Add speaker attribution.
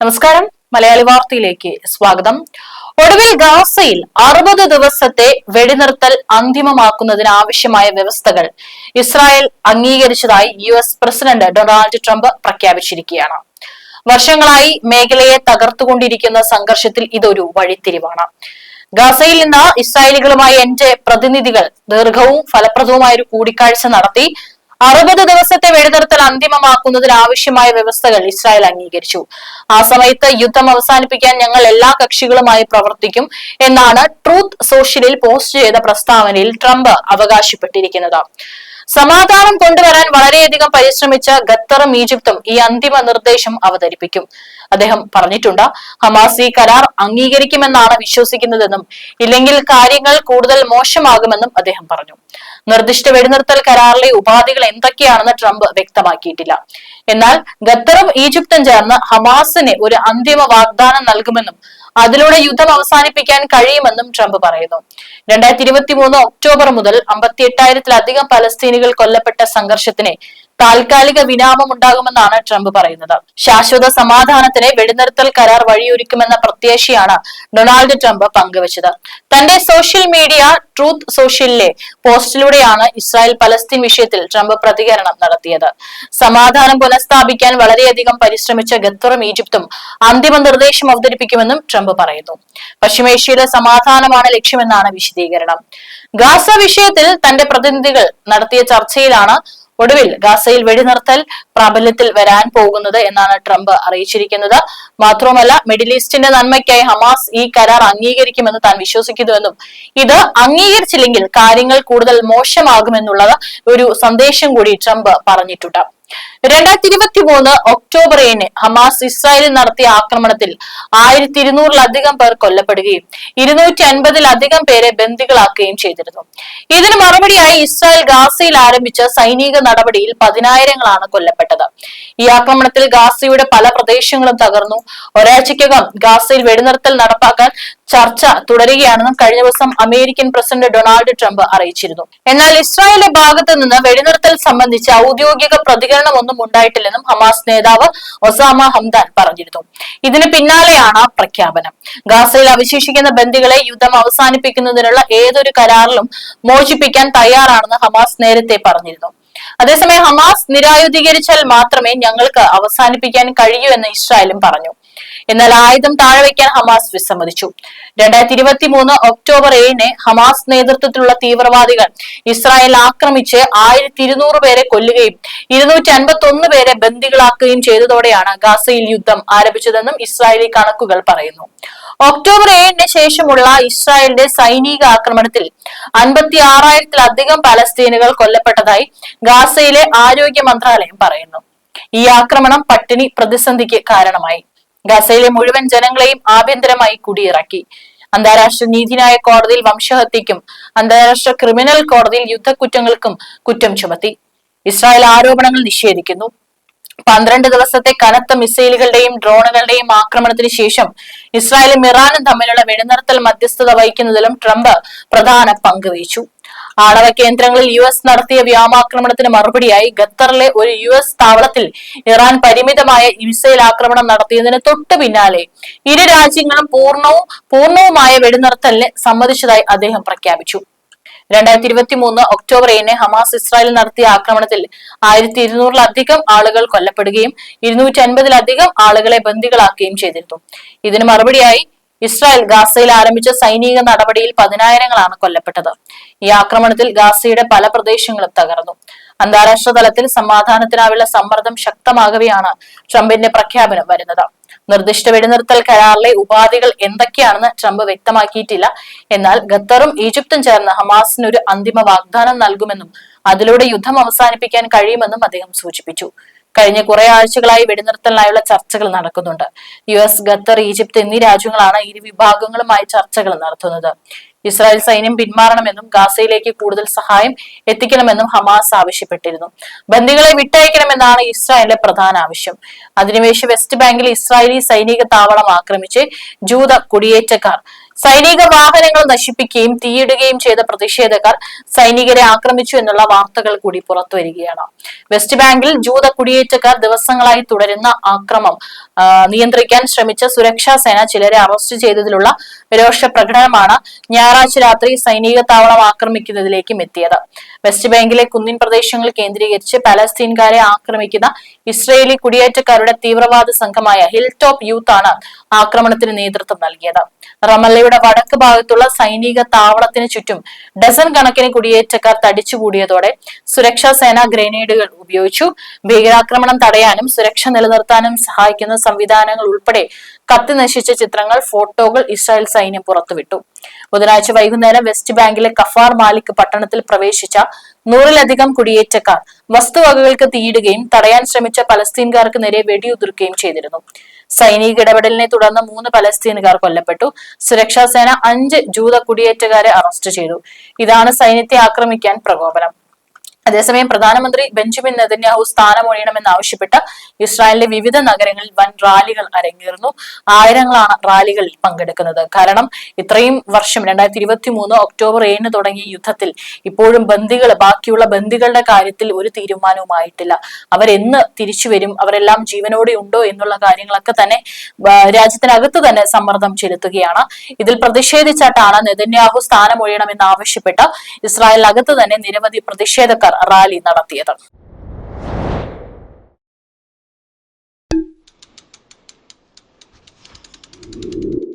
Speaker 1: നമസ്കാരം. മലയാളി വാർത്തയിലേക്ക് സ്വാഗതം. ഒടുവിൽ ഗാസയിൽ അറുപത് ദിവസത്തെ വെടിനിർത്തൽ അന്തിമമാക്കുന്നതിന് ആവശ്യമായ വ്യവസ്ഥകൾ ഇസ്രായേൽ അംഗീകരിച്ചതായി U S president Donald Trump പ്രഖ്യാപിച്ചിരിക്കുകയാണ്. വർഷങ്ങളായി മേഖലയെ തകർത്തുകൊണ്ടിരിക്കുന്ന സംഘർഷത്തിൽ ഇതൊരു വഴിത്തിരിവാണ്. ഗാസയിൽ നിന്ന് ഇസ്രായേലികളുമായി എന്റെ പ്രതിനിധികൾ ദീർഘവും ഫലപ്രദവുമായ ഒരു കൂടിക്കാഴ്ച നടത്തി അറുപത് ദിവസത്തെ വെടിനിർത്തൽ അന്തിമമാക്കുന്നതിന് ആവശ്യമായ വ്യവസ്ഥകൾ ഇസ്രായേൽ അംഗീകരിച്ചു. ആ സമയത്ത് യുദ്ധം അവസാനിപ്പിക്കാൻ ഞങ്ങൾ എല്ലാ കക്ഷികളുമായി പ്രവർത്തിക്കും എന്നാണ് ട്രൂത്ത് സോഷ്യലിൽ പോസ്റ്റ് ചെയ്ത പ്രസ്താവനയിൽ ട്രംപ് അവകാശപ്പെട്ടിരിക്കുന്നത്. സമാധാനം കൊണ്ടുവരാൻ വളരെയധികം പരിശ്രമിച്ച ഖത്തറും ഈജിപ്തും ഈ അന്തിമ നിർദ്ദേശം അവതരിപ്പിക്കും. അദ്ദേഹം പറഞ്ഞിട്ടുണ്ട് ഹമാസ് ഈ കരാർ അംഗീകരിക്കുമെന്നാണ് വിശ്വസിക്കുന്നതെന്നും ഇല്ലെങ്കിൽ കാര്യങ്ങൾ കൂടുതൽ മോശമാകുമെന്നും അദ്ദേഹം പറഞ്ഞു. നിർദ്ദിഷ്ട വെടിനിർത്തൽ കരാറിലെ ഉപാധികൾ എന്തൊക്കെയാണെന്ന് ട്രംപ് വ്യക്തമാക്കിയിട്ടില്ല. എന്നാൽ ഖത്തറും ഈജിപ്തും ചേർന്ന് ഹമാസിന് ഒരു അന്തിമ വാഗ്ദാനം നൽകുമെന്നും അതിലൂടെ യുദ്ധം അവസാനിപ്പിക്കാൻ കഴിയുമെന്നും ട്രംപ് പറയുന്നു. രണ്ടായിരത്തി ഇരുപത്തി മൂന്ന് ഒക്ടോബർ മുതൽ അമ്പത്തി എട്ടായിരത്തിലധികം പലസ്തീനികൾ കൊല്ലപ്പെട്ട സംഘർഷത്തിന് താൽക്കാലിക വിരാമം ഉണ്ടാകുമെന്നാണ് ട്രംപ് പറയുന്നത്. ശാശ്വത സമാധാനത്തിന് വെടിനിർത്തൽ കരാർ വഴിയൊരുക്കുമെന്ന പ്രത്യാശയാണ് ഡൊണാൾഡ് ട്രംപ് പങ്കുവച്ചത്. തന്റെ സോഷ്യൽ മീഡിയ ട്രൂത്ത് സോഷ്യലിലെ പോസ്റ്റിലൂടെയാണ് ഇസ്രായേൽ പലസ്തീൻ വിഷയത്തിൽ ട്രംപ് പ്രതികരണം നടത്തിയത്. സമാധാനം പുനഃസ്ഥാപിക്കാൻ വളരെയധികം പരിശ്രമിച്ച ഖത്തറും ഈജിപ്തും അന്തിമ നിർദ്ദേശം അവതരിപ്പിക്കുമെന്നും ട്രംപ് പറയുന്നു. പശ്ചിമേഷ്യയിലെ സമാധാനമാണ് ലക്ഷ്യമെന്നാണ് വിശദീകരണം. ഗാസ വിഷയത്തിൽ തന്റെ പ്രതിനിധികൾ നടത്തിയ ചർച്ചയിലാണ് ഒടുവിൽ ഗാസയിൽ വെടിനിർത്തൽ പ്രാബല്യത്തിൽ വരാൻ പോകുന്നത് എന്നാണ് ട്രംപ് അറിയിച്ചിരിക്കുന്നത്. മാത്രവുമല്ല മിഡിൽ ഈസ്റ്റിന്റെ നന്മയ്ക്കായി ഹമാസ് ഈ കരാർ അംഗീകരിക്കുമെന്ന് താൻ വിശ്വസിക്കുന്നുവെന്നും ഇത് അംഗീകരിച്ചില്ലെങ്കിൽ കാര്യങ്ങൾ കൂടുതൽ മോശമാകുമെന്നുള്ളത് ഒരു സന്ദേശം കൂടി ട്രംപ് പറഞ്ഞിട്ടുണ്ട്. രണ്ടായിരത്തി ഇരുപത്തി മൂന്ന് ഒക്ടോബർ ഏഴിന് ഹമാസ് ഇസ്രായേലിൽ നടത്തിയ ആക്രമണത്തിൽ ആയിരത്തി ഇരുന്നൂറിലധികം പേർ കൊല്ലപ്പെടുകയും ഇരുന്നൂറ്റി അൻപതിലധികം പേരെ ബന്ദികളാക്കുകയും ചെയ്തിരുന്നു. ഇതിന് മറുപടിയായി ഇസ്രായേൽ ഗാസയിൽ ആരംഭിച്ച സൈനിക നടപടിയിൽ പതിനായിരങ്ങളാണ് കൊല്ലപ്പെട്ടത്. ഈ ആക്രമണത്തിൽ ഗാസയുടെ പല പ്രദേശങ്ങളും തകർന്നു. ഒരാഴ്ചയ്ക്കകം ഗാസയിൽ വെടിനിർത്തൽ നടപ്പാക്കാൻ ചർച്ച തുടരുകയാണെന്നും കഴിഞ്ഞ ദിവസം അമേരിക്കൻ പ്രസിഡന്റ് ഡൊണാൾഡ് ട്രംപ് അറിയിച്ചിരുന്നു. എന്നാൽ ഇസ്രായേലിന്റെ ഭാഗത്തു നിന്ന് വെടിനിർത്തൽ സംബന്ധിച്ച് ഔദ്യോഗിക പ്രതികരണമൊന്നും ഉണ്ടായിട്ടില്ലെന്നും ഹമാസ് നേതാവ് ഒസാമ ഹംദാൻ പറഞ്ഞിരുന്നു. ഇതിന് പിന്നാലെയാണ് പ്രഖ്യാപനം. ഗാസയിൽ അവശേഷിക്കുന്ന ബന്ദികളെ യുദ്ധം അവസാനിപ്പിക്കുന്നതിനുള്ള ഏതൊരു കരാറിലും മോചിപ്പിക്കാൻ തയ്യാറാണെന്ന് ഹമാസ് നേരത്തെ പറഞ്ഞിരുന്നു. അതേസമയം ഹമാസ് നിരായുധീകരിച്ചാൽ മാത്രമേ ഞങ്ങൾക്ക് അവസാനിപ്പിക്കാൻ കഴിയൂ എന്ന് ഇസ്രായേലും പറഞ്ഞു. എന്നാൽ ആയുധം താഴെ വയ്ക്കാൻ ഹമാസ് വിസമ്മതിച്ചു. രണ്ടായിരത്തി ഇരുപത്തി മൂന്ന് ഒക്ടോബർ ഏഴിന് ഹമാസ് നേതൃത്വത്തിലുള്ള തീവ്രവാദികൾ ഇസ്രായേൽ ആക്രമിച്ച് ആയിരത്തി ഇരുന്നൂറ് പേരെ കൊല്ലുകയും ഇരുന്നൂറ്റി അൻപത്തി ഒന്ന് പേരെ ബന്ദികളാക്കുകയും ചെയ്തതോടെയാണ് ഗാസയിൽ യുദ്ധം ആരംഭിച്ചതെന്നും ഇസ്രായേലി കണക്കുകൾ പറയുന്നു. ഒക്ടോബർ ഏഴിന് ശേഷമുള്ള ഇസ്രായേലിന്റെ സൈനിക ആക്രമണത്തിൽ അൻപത്തി ആറായിരത്തിലധികം പലസ്തീനുകൾ കൊല്ലപ്പെട്ടതായി ഗാസയിലെ ആരോഗ്യ മന്ത്രാലയം പറയുന്നു. ഈ ആക്രമണം പട്ടിണി പ്രതിസന്ധിക്ക് കാരണമായി. ഗസയിലെ മുഴുവൻ ജനങ്ങളെയും ആഭ്യന്തരമായി കുടിയിറക്കി. അന്താരാഷ്ട്ര നീതിന്യായ കോടതിയിൽ വംശഹത്യക്കും അന്താരാഷ്ട്ര ക്രിമിനൽ കോടതിയിൽ യുദ്ധക്കുറ്റങ്ങൾക്കും കുറ്റം ചുമത്തി. ഇസ്രായേൽ ആരോപണങ്ങൾ നിഷേധിക്കുന്നു. പന്ത്രണ്ട് ദിവസത്തെ കനത്ത മിസൈലുകളുടെയും ഡ്രോണുകളുടെയും ആക്രമണത്തിന് ശേഷം ഇസ്രായേലും ഇറാനും തമ്മിലുള്ള വെടിനിർത്തൽ മധ്യസ്ഥത വഹിക്കുന്നതിലും ട്രംപ് പ്രധാന പങ്ക് വഹിച്ചു. ആണവ കേന്ദ്രങ്ങളിൽ യു എസ് നടത്തിയ വ്യോമാക്രമണത്തിന് മറുപടിയായി ഖത്തറിലെ ഒരു യു എസ് താവളത്തിൽ ഇറാൻ പരിമിതമായ മിസൈൽ ആക്രമണം നടത്തിയതിന് തൊട്ടു പിന്നാലെ ഇരു രാജ്യങ്ങളും പൂർണവും പൂർണവുമായ വെടിനിർത്തലിന് സമ്മതിച്ചതായി അദ്ദേഹം പ്രഖ്യാപിച്ചു. രണ്ടായിരത്തി ഇരുപത്തി മൂന്ന് ഒക്ടോബർ ഏഴിന് ഹമാസ് ഇസ്രായേൽ നടത്തിയ ആക്രമണത്തിൽ ആയിരത്തി ഇരുന്നൂറിലധികം ആളുകൾ കൊല്ലപ്പെടുകയും ഇരുന്നൂറ്റി അൻപതിലധികം ആളുകളെ ബന്ദികളാക്കുകയും ചെയ്തിരുന്നു. ഇതിന് മറുപടിയായി ഇസ്രായേൽ ഗാസയിൽ ആരംഭിച്ച സൈനിക നടപടിയിൽ പതിനായിരങ്ങളാണ് കൊല്ലപ്പെട്ടത്. ഈ ആക്രമണത്തിൽ ഗാസയുടെ പല പ്രദേശങ്ങളും തകർന്നു. അന്താരാഷ്ട്ര തലത്തിൽ സമാധാനത്തിനായുള്ള സമ്മർദ്ദം ശക്തമാകവെയാണ് ട്രംപിന്റെ പ്രഖ്യാപനം വരുന്നത്. നിർദ്ദിഷ്ട വെടിനിർത്തൽ കരാറിലെ ഉപാധികൾ എന്തൊക്കെയാണെന്ന് ട്രംപ് വ്യക്തമാക്കിയിട്ടില്ല. എന്നാൽ ഖത്തറും ഈജിപ്തും ചേർന്ന് ഹമാസിന് ഒരു അന്തിമ വാഗ്ദാനം നൽകുമെന്നും അതിലൂടെ യുദ്ധം അവസാനിപ്പിക്കാൻ കഴിയുമെന്നും അദ്ദേഹം സൂചിപ്പിച്ചു. കഴിഞ്ഞ കുറെ ആഴ്ചകളായി വെടിനിർത്തലിനായുള്ള ചർച്ചകൾ നടക്കുന്നുണ്ട്. യു എസ് ഖത്തർ ഈജിപ്ത് എന്നീ രാജ്യങ്ങളാണ് ഇരു വിഭാഗങ്ങളുമായി ചർച്ചകൾ നടത്തുന്നത്. ഇസ്രായേൽ സൈന്യം പിന്മാറണമെന്നും ഗാസയിലേക്ക് കൂടുതൽ സഹായം എത്തിക്കണമെന്നും ഹമാസ് ആവശ്യപ്പെട്ടിരുന്നു. ബന്ദികളെ വിട്ടയക്കണമെന്നാണ് ഇസ്രായേലിന്റെ പ്രധാന ആവശ്യം. അധിനിവേശ വെസ്റ്റ് ബാങ്കിൽ ഇസ്രായേലി സൈനിക താവളം ആക്രമിച്ച് ജൂത കുടിയേറ്റക്കാർ സൈനിക വാഹനങ്ങൾ നശിപ്പിക്കുകയും തീയിടുകയും ചെയ്ത പ്രതിഷേധക്കാർ സൈനികരെ ആക്രമിച്ചു എന്നുള്ള വാർത്തകൾ കൂടി പുറത്തുവരികയാണ് വെസ്റ്റ് ബാങ്കിൽ ജൂത കുടിയേറ്റക്കാർ ദിവസങ്ങളായി തുടരുന്ന ആക്രമം നിയന്ത്രിക്കാൻ ശ്രമിച്ച സുരക്ഷാ സേന ചിലരെ അറസ്റ്റ് ചെയ്തതിലുള്ള രോഷ പ്രകടനമാണ് ഞായറാഴ്ച രാത്രി സൈനിക താവളം ആക്രമിക്കുന്നതിലേക്കും എത്തിയത്. വെസ്റ്റ് ബാങ്കിലെ കുന്നിൻ പ്രദേശങ്ങൾ കേന്ദ്രീകരിച്ച് പലസ്തീൻകാരെ ആക്രമിക്കുന്ന ഇസ്രയേലി കുടിയേറ്റക്കാരുടെ തീവ്രവാദ സംഘമായ ഹിൽ ടോപ്പ് യൂത്ത് ആണ് ആക്രമണത്തിന് നേതൃത്വം നൽകിയത്. റമല്ലയുടെ വടക്ക് ഭാഗത്തുള്ള സൈനിക താവളത്തിന് ചുറ്റും ഡസൻ കണക്കിന് കുടിയേറ്റക്കാർ തടിച്ചുകൂടിയതോടെ സുരക്ഷാ സേന ഗ്രനേഡുകൾ ഉപയോഗിച്ചു. ഭീകരാക്രമണം തടയാനും സുരക്ഷ നിലനിർത്താനും സഹായിക്കുന്ന സംവിധാനങ്ങൾ ഉൾപ്പെടെ കത്തി നശിച്ച ചിത്രങ്ങൾ ഫോട്ടോകൾ ഇസ്രായേൽ സൈന്യം പുറത്തുവിട്ടു. ബുധനാഴ്ച വൈകുന്നേരം വെസ്റ്റ് ബാങ്കിലെ കഫാർ മാലിക് പട്ടണത്തിൽ പ്രവേശിച്ച നൂറിലധികം കുടിയേറ്റക്കാർ വസ്തുവകകൾക്ക് തീയിടുകയും തടയാൻ ശ്രമിച്ച പലസ്തീൻകാർക്ക് നേരെ വെടിയുതിർക്കുകയും ചെയ്തിരുന്നു. സൈനിക ഇടപെടലിനെ തുടർന്ന് മൂന്ന് പലസ്തീനുകാർ കൊല്ലപ്പെട്ടു. സുരക്ഷാ സേന അഞ്ച് ജൂത കുടിയേറ്റക്കാരെ അറസ്റ്റ് ചെയ്തു. ഇതാണ് സൈന്യത്തെ ആക്രമിക്കാൻ പ്രകോപനം. അതേസമയം പ്രധാനമന്ത്രി ബെഞ്ചമിൻ നെതന്യാഹു സ്ഥാനമൊഴിയണമെന്ന് ആവശ്യപ്പെട്ട് ഇസ്രായേലിലെ വിവിധ നഗരങ്ങളിൽ വൻ റാലികൾ അരങ്ങേറുന്നു. ആയിരങ്ങളാണ് റാലികളിൽ പങ്കെടുക്കുന്നത്. കാരണം ഇത്രയും വർഷം രണ്ടായിരത്തി ഇരുപത്തി മൂന്ന് ഒക്ടോബർ ഏഴിന് തുടങ്ങിയ യുദ്ധത്തിൽ ഇപ്പോഴും ബന്ദികൾ ബാക്കിയുള്ള ബന്ദികളുടെ കാര്യത്തിൽ ഒരു തീരുമാനവുമായിട്ടില്ല. അവരെന്ന് തിരിച്ചു വരും? അവരെല്ലാം ജീവനോടെ ഉണ്ടോ എന്നുള്ള കാര്യങ്ങളൊക്കെ തന്നെ രാജ്യത്തിനകത്ത് തന്നെ സമ്മർദ്ദം ചെലുത്തുകയാണ്. ഇതിൽ പ്രതിഷേധിച്ചിട്ടാണ് നെതന്യാഹു സ്ഥാനമൊഴിയണമെന്ന് ആവശ്യപ്പെട്ട് ഇസ്രായേലിനകത്ത് തന്നെ നിരവധി പ്രതിഷേധക്കാർ റാലി നടത്തിയത്. you